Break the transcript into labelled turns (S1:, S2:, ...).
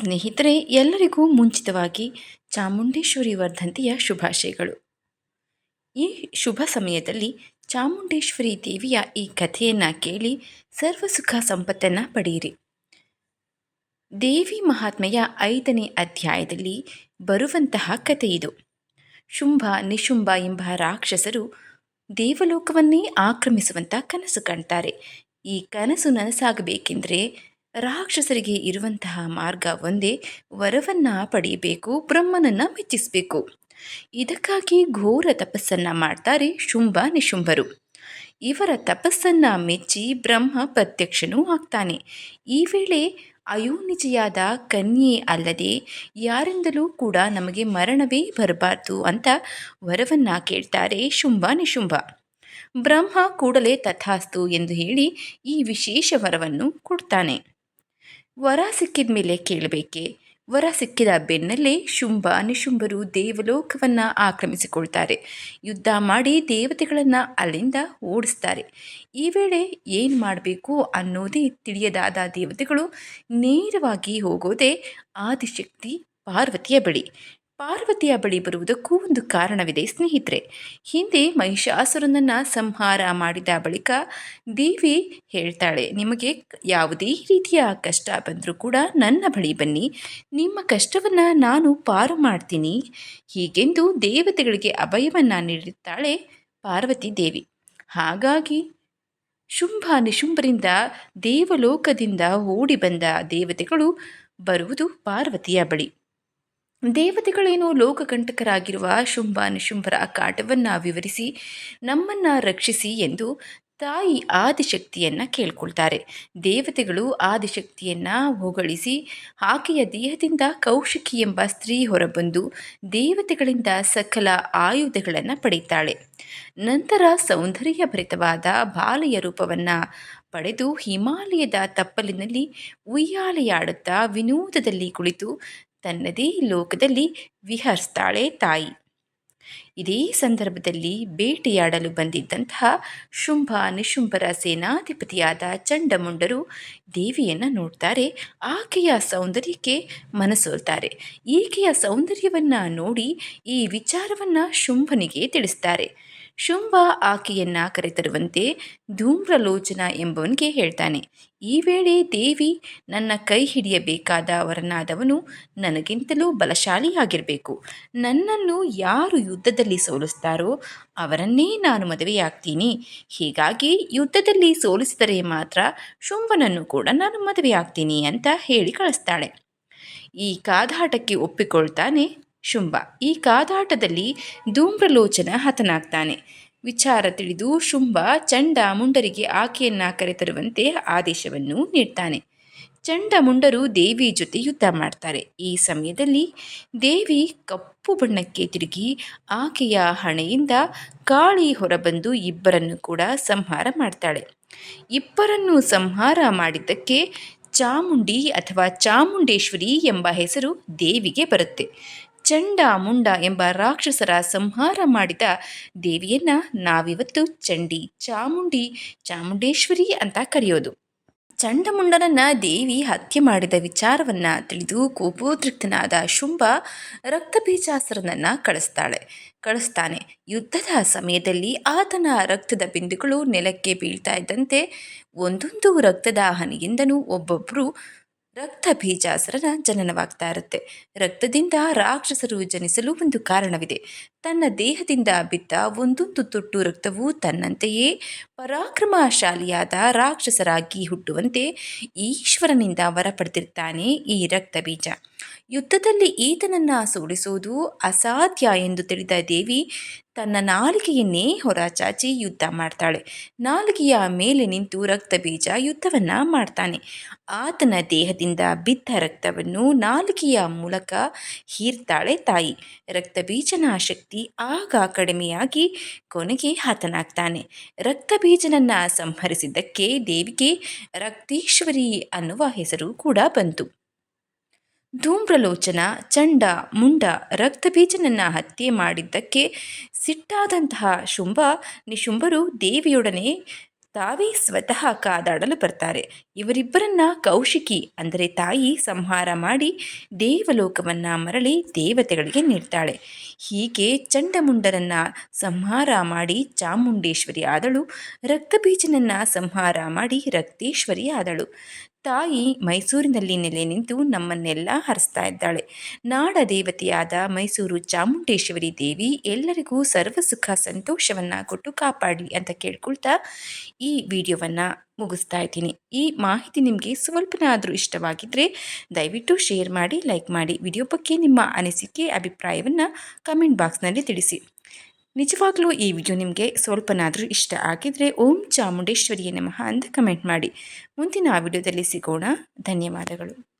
S1: ಸ್ನೇಹಿತರೆ, ಎಲ್ಲರಿಗೂ ಮುಂಚಿತವಾಗಿ ಚಾಮುಂಡೇಶ್ವರಿ ವರ್ಧಂತಿಯ ಶುಭಾಶಯಗಳು. ಈ ಶುಭ ಸಮಯದಲ್ಲಿ ಚಾಮುಂಡೇಶ್ವರಿ ದೇವಿಯ ಈ ಕಥೆಯನ್ನು ಕೇಳಿ ಸರ್ವ ಸುಖ ಸಂಪತ್ತನ್ನು ಪಡೆಯಿರಿ. ದೇವಿ ಮಹಾತ್ಮೆಯ ಐದನೇ ಅಧ್ಯಾಯದಲ್ಲಿ ಬರುವಂತಹ ಕಥೆ ಇದು. ಶುಂಭ, ನಿಶುಂಭ ಎಂಬ ರಾಕ್ಷಸರು ದೇವಲೋಕವನ್ನೇ ಆಕ್ರಮಿಸುವಂಥ ಕನಸು ಕಾಣ್ತಾರೆ. ಈ ಕನಸು ನನಸಾಗಬೇಕೆಂದರೆ ರಾಕ್ಷಸರಿಗೆ ಇರುವಂತಹ ಮಾರ್ಗ ಒಂದೇ, ವರವನ್ನು ಪಡೆಯಬೇಕು, ಬ್ರಹ್ಮನನ್ನು ಮೆಚ್ಚಿಸಬೇಕು. ಇದಕ್ಕಾಗಿ ಘೋರ ತಪಸ್ಸನ್ನು ಮಾಡ್ತಾರೆ ಶುಂಭ ನಿಶುಂಭರು. ಇವರ ತಪಸ್ಸನ್ನು ಮೆಚ್ಚಿ ಬ್ರಹ್ಮ ಪ್ರತ್ಯಕ್ಷನೂ ಆಗ್ತಾನೆ. ಈ ವೇಳೆ ಅಯೋನಿಜೆಯಾದ ಕನ್ಯೆ ಅಲ್ಲದೆ ಯಾರಿಂದಲೂ ಕೂಡ ನಮಗೆ ಮರಣವೇ ಬರಬಾರ್ದು ಅಂತ ವರವನ್ನು ಕೇಳ್ತಾರೆ ಶುಂಭ ನಿಶುಂಭ. ಬ್ರಹ್ಮ ಕೂಡಲೇ ತಥಾಸ್ತು ಎಂದು ಹೇಳಿ ಈ ವಿಶೇಷ ವರವನ್ನು ಕೊಡ್ತಾನೆ. ವರ ಸಿಕ್ಕಿದ ಮೇಲೆ ಕೇಳಬೇಕೆ? ವರ ಸಿಕ್ಕಿದ ಬೆನ್ನಲ್ಲೇ ಶುಂಭ ನಿಶುಂಭರು ದೇವಲೋಕವನ್ನು ಆಕ್ರಮಿಸಿಕೊಳ್ತಾರೆ. ಯುದ್ಧ ಮಾಡಿ ದೇವತೆಗಳನ್ನು ಅಲ್ಲಿಂದ ಓಡಿಸ್ತಾರೆ. ಈ ವೇಳೆ ಏನು ಮಾಡಬೇಕು ಅನ್ನೋದೇ ತಿಳಿಯದಾದ ದೇವತೆಗಳು ನೇರವಾಗಿ ಹೋಗೋದೇ ಆದಿಶಕ್ತಿ ಪಾರ್ವತಿಯ ಬಳಿ. ಪಾರ್ವತಿಯ ಬಳಿ ಬರುವುದಕ್ಕೂ ಒಂದು ಕಾರಣವಿದೆ, ಸ್ನೇಹಿತರೆ. ಹಿಂದೆ ಮಹಿಷಾಸುರನನ್ನು ಸಂಹಾರ ಮಾಡಿದ ಬಳಿಕ ದೇವಿ ಹೇಳ್ತಾಳೆ, ನಿಮಗೆ ಯಾವುದೇ ರೀತಿಯ ಕಷ್ಟ ಬಂದರೂ ಕೂಡ ನನ್ನ ಬಳಿ ಬನ್ನಿ. ನಿಮ್ಮ ಕಷ್ಟವನ್ನು ನಾನು ಪಾರು ಮಾಡ್ತೀನಿ. ಹೀಗೆಂದು ದೇವತೆಗಳಿಗೆ ಅಭಯವನ್ನು ನೀಡುತ್ತಾಳೆ ಪಾರ್ವತಿ ದೇವಿ. ಹಾಗಾಗಿ ಶುಂಭ ನಿಶುಂಭರಿಂದ ದೇವಲೋಕದಿಂದ ಓಡಿ ಬಂದ ದೇವತೆಗಳು ಬರುವುದು ಪಾರ್ವತಿಯ ಬಳಿ. ದೇವತೆಗಳೇನು ಲೋಕಕಂಟಕರಾಗಿರುವ ಶುಂಭ ನಿಶುಂಭರ ಕಾಟವನ್ನು ವಿವರಿಸಿ ನಮ್ಮನ್ನು ರಕ್ಷಿಸಿ ಎಂದು ತಾಯಿ ಆದಿಶಕ್ತಿಯನ್ನು ಕೇಳ್ಕೊಳ್ತಾರೆ. ದೇವತೆಗಳು ಆದಿಶಕ್ತಿಯನ್ನು ಹೊಗಳಿಸಿ ಆಕೆಯ ದೇಹದಿಂದ ಕೌಶಿಕಿ ಎಂಬ ಸ್ತ್ರೀ ಹೊರಬಂದು ದೇವತೆಗಳಿಂದ ಸಕಲ ಆಯುಧಗಳನ್ನು ಪಡೆಯುತ್ತಾಳೆ. ನಂತರ ಸೌಂದರ್ಯ ಭರಿತವಾದ ಬಾಲೆಯ ರೂಪವನ್ನು ಪಡೆದು ಹಿಮಾಲಯದ ತಪ್ಪಲಿನಲ್ಲಿ ಉಯ್ಯಾಲೆಯಾಡುತ್ತಾ ವಿನೋದದಲ್ಲಿ ಕುಳಿತು ತನ್ನದೇ ಲೋಕದಲ್ಲಿ ವಿಹರಿಸ್ತಾಳೆ ತಾಯಿ. ಇದೇ ಸಂದರ್ಭದಲ್ಲಿ ಬೇಟೆಯಾಡಲು ಬಂದಿದ್ದಂತಹ ಶುಂಭ ನಿಶುಂಭರ ಸೇನಾಧಿಪತಿಯಾದ ಚಂಡಮುಂಡರು ದೇವಿಯನ್ನು ನೋಡ್ತಾರೆ. ಆಕೆಯ ಸೌಂದರ್ಯಕ್ಕೆ ಮನಸೋಲ್ತಾರೆ. ಈಕೆಯ ಸೌಂದರ್ಯವನ್ನು ನೋಡಿ ಈ ವಿಚಾರವನ್ನು ಶುಂಭನಿಗೆ ತಿಳಿಸ್ತಾರೆ. ಶುಂಭ ಆಕೆಯನ್ನ ಕರೆತರುವಂತೆ ಧೂಮ್ರಲೋಚನ ಎಂಬವನಿಗೆ ಹೇಳ್ತಾನೆ, ಈ ವೇಳೆ ದೇವಿ ನನ್ನ ಕೈ ಹಿಡಿಯಬೇಕಾದ ವರನಾದವನು ನನಗಿಂತಲೂ ಬಲಶಾಲಿಯಾಗಿರಬೇಕು. ನನ್ನನ್ನು ಯಾರು ಯುದ್ಧದಲ್ಲಿ ಸೋಲಿಸ್ತಾರೋ ಅವರನ್ನೇ ನಾನು ಮದುವೆಯಾಗ್ತೀನಿ. ಹೀಗಾಗಿ ಯುದ್ಧದಲ್ಲಿ ಸೋಲಿಸಿದರೆ ಮಾತ್ರ ಶುಂಭನನ್ನು ಕೂಡ ನಾನು ಮದುವೆಯಾಗ್ತೀನಿ ಅಂತ ಹೇಳಿ ಕಳಿಸ್ತಾಳೆ. ಈ ಕಾದಾಟಕ್ಕೆ ಒಪ್ಪಿಕೊಳ್ತಾನೆ ಶುಂಭ. ಈ ಕಾದಾಟದಲ್ಲಿ ಧೂಮ್ರಲೋಚನ ಹತನಾಗ್ತಾನೆ. ವಿಚಾರ ತಿಳಿದು ಶುಂಭ ಚಂಡ ಮುಂಡರಿಗೆ ಆಕೆಯನ್ನು ಕರೆತರುವಂತೆ ಆದೇಶವನ್ನು ನೀಡ್ತಾನೆ. ಚಂಡ ಮುಂಡರು ದೇವಿ ಜೊತೆ ಯುದ್ಧ ಮಾಡ್ತಾರೆ. ಈ ಸಮಯದಲ್ಲಿ ದೇವಿ ಕಪ್ಪು ಬಣ್ಣಕ್ಕೆ ತಿರುಗಿ ಆಕೆಯ ಹಣೆಯಿಂದ ಕಾಳಿ ಹೊರಬಂದು ಇಬ್ಬರನ್ನು ಕೂಡ ಸಂಹಾರ ಮಾಡ್ತಾಳೆ. ಇಬ್ಬರನ್ನು ಸಂಹಾರ ಮಾಡಿದ್ದಕ್ಕೆ ಚಾಮುಂಡಿ ಅಥವಾ ಚಾಮುಂಡೇಶ್ವರಿ ಎಂಬ ಹೆಸರು ದೇವಿಗೆ ಬರುತ್ತೆ. ಚಂಡ ಮುಂಡ ಎಂಬ ರಾಕ್ಷಸರ ಸಂಹಾರ ಮಾಡಿದ ದೇವಿಯನ್ನ ನಾವಿವತ್ತು ಚಂಡಿ ಚಾಮುಂಡಿ ಚಾಮುಂಡೇಶ್ವರಿ ಅಂತ ಕರೆಯೋದು. ಚಂಡಮುಂಡನನ್ನ ದೇವಿ ಹತ್ಯೆ ಮಾಡಿದ ವಿಚಾರವನ್ನು ತಿಳಿದು ಕೋಪೋದ್ರಿಕ್ತನಾದ ಶುಂಭ ರಕ್ತಬೀಜಾಸ್ತ್ರನನ್ನು ಕಳಿಸ್ತಾಳೆ. ಕಳಿಸ್ತಾನೆ. ಯುದ್ಧದ ಸಮಯದಲ್ಲಿ ಆತನ ರಕ್ತದ ಬಿಂದುಗಳು ನೆಲಕ್ಕೆ ಬೀಳ್ತಾ ಇದ್ದಂತೆ ಒಂದೊಂದು ರಕ್ತದ ಹನಿಯಿಂದನೂ ಒಬ್ಬೊಬ್ಬರು ರಕ್ತ ಬೀಜಾಸುರನ ಜನನವಾಗ್ತಾ ಇರುತ್ತೆ. ರಕ್ತದಿಂದ ರಾಕ್ಷಸರು ಜನಿಸಲು ಒಂದು ಕಾರಣವಿದೆ. ತನ್ನ ದೇಹದಿಂದ ಬಿದ್ದ ಒಂದೊಂದು ತುಟ್ಟು ರಕ್ತವು ತನ್ನಂತೆಯೇ ಪರಾಕ್ರಮಶಾಲಿಯಾದ ರಾಕ್ಷಸರಾಗಿ ಹುಟ್ಟುವಂತೆ ಈಶ್ವರನಿಂದ ವರ ಪಡೆದಿರ್ತಾನೆ ಈ ರಕ್ತ ಬೀಜ ಯುದ್ಧದಲ್ಲಿ ಈತನನ್ನು ಸೋಲಿಸುವುದು ಅಸಾಧ್ಯ ಎಂದು ತಿಳಿದ ದೇವಿ ತನ್ನ ನಾಲಿಗೆಯನ್ನೇ ಹೊರಚಾಚಿ ಯುದ್ಧ ಮಾಡ್ತಾಳೆ. ನಾಲಿಗೆಯ ಮೇಲೆ ನಿಂತು ರಕ್ತ ಬೀಜ ಯುದ್ಧವನ್ನು ಮಾಡ್ತಾನೆ. ಆತನ ದೇಹದಿಂದ ಬಿದ್ದ ರಕ್ತವನ್ನು ನಾಲಿಗೆಯ ಮೂಲಕ ಹೀರ್ತಾಳೆ ತಾಯಿ. ರಕ್ತ ಬೀಜನ ಶಕ್ತಿ ಆಗ ಕಡಿಮೆಯಾಗಿ ಕೊನೆಗೆ ಹತನಾಗ್ತಾನೆ. ರಕ್ತ ಬೀಜನನ್ನು ಸಂಹರಿಸಿದ್ದಕ್ಕೆ ದೇವಿಗೆ ರಕ್ತೇಶ್ವರಿ ಅನ್ನುವ ಹೆಸರು ಕೂಡ ಬಂತು. ಧೂಮ್ರಲೋಚನ, ಚಂಡ, ಮುಂಡ ರಕ್ತಬೀಜನನ್ನು ಹತ್ಯೆ ಮಾಡಿದ್ದಕ್ಕೆ ಸಿಟ್ಟಾದಂತಹ ಶುಂಭ ನಿಶುಂಭರು ದೇವಿಯೊಡನೆ ತಾವೇ ಸ್ವತಃ ಕಾದಾಡಲು ಬರ್ತಾರೆ. ಇವರಿಬ್ಬರನ್ನ ಕೌಶಿಕಿ ಅಂದರೆ ತಾಯಿ ಸಂಹಾರ ಮಾಡಿ ದೇವಲೋಕವನ್ನು ಮರಳಿ ದೇವತೆಗಳಿಗೆ ನೀಡ್ತಾಳೆ. ಹೀಗೆ ಚಂಡಮುಂಡರನ್ನು ಸಂಹಾರ ಮಾಡಿ ಚಾಮುಂಡೇಶ್ವರಿ ಆದಳು. ರಕ್ತಬೀಜನನ್ನು ಸಂಹಾರ ಮಾಡಿ ರಕ್ತೇಶ್ವರಿ ಆದಳು. ತಾಯಿ ಮೈಸೂರಿನಲ್ಲಿ ನೆಲೆ ನಿಂತು ನಮ್ಮನ್ನೆಲ್ಲ ಹರಿಸ್ತಾ ಇದ್ದಾಳೆ. ನಾಡ ದೇವತೆಯಾದ ಮೈಸೂರು ಚಾಮುಂಡೇಶ್ವರಿ ದೇವಿ ಎಲ್ಲರಿಗೂ ಸರ್ವ ಸುಖ ಸಂತೋಷವನ್ನು ಕೊಟ್ಟು ಕಾಪಾಡಲಿ ಅಂತ ಕೇಳ್ಕೊಳ್ತಾ ಈ ವಿಡಿಯೋವನ್ನು ಮುಗಿಸ್ತಾ ಇದ್ದೀನಿ. ಈ ಮಾಹಿತಿ ನಿಮಗೆ ಸ್ವಲ್ಪನಾದರೂ ಇಷ್ಟವಾಗಿದ್ದರೆ ದಯವಿಟ್ಟು ಶೇರ್ ಮಾಡಿ, ಲೈಕ್ ಮಾಡಿ. ವಿಡಿಯೋ ಬಗ್ಗೆ ನಿಮ್ಮ ಅನಿಸಿಕೆ, ಅಭಿಪ್ರಾಯವನ್ನು ಕಮೆಂಟ್ ಬಾಕ್ಸ್ನಲ್ಲಿ ತಿಳಿಸಿ. ನಿಜವಾಗ್ಲೂ ಈ ವಿಡಿಯೋ ನಿಮಗೆ ಸ್ವಲ್ಪನಾದರೂ ಇಷ್ಟ ಆಗಿದ್ರೆ ಓಂ ಚಾಮುಂಡೇಶ್ವರಿಯ ನಮಃ ಅಂತ ಕಮೆಂಟ್ ಮಾಡಿ. ಮುಂದಿನ ಆ ವಿಡಿಯೋದಲ್ಲಿ ಸಿಗೋಣ. ಧನ್ಯವಾದಗಳು.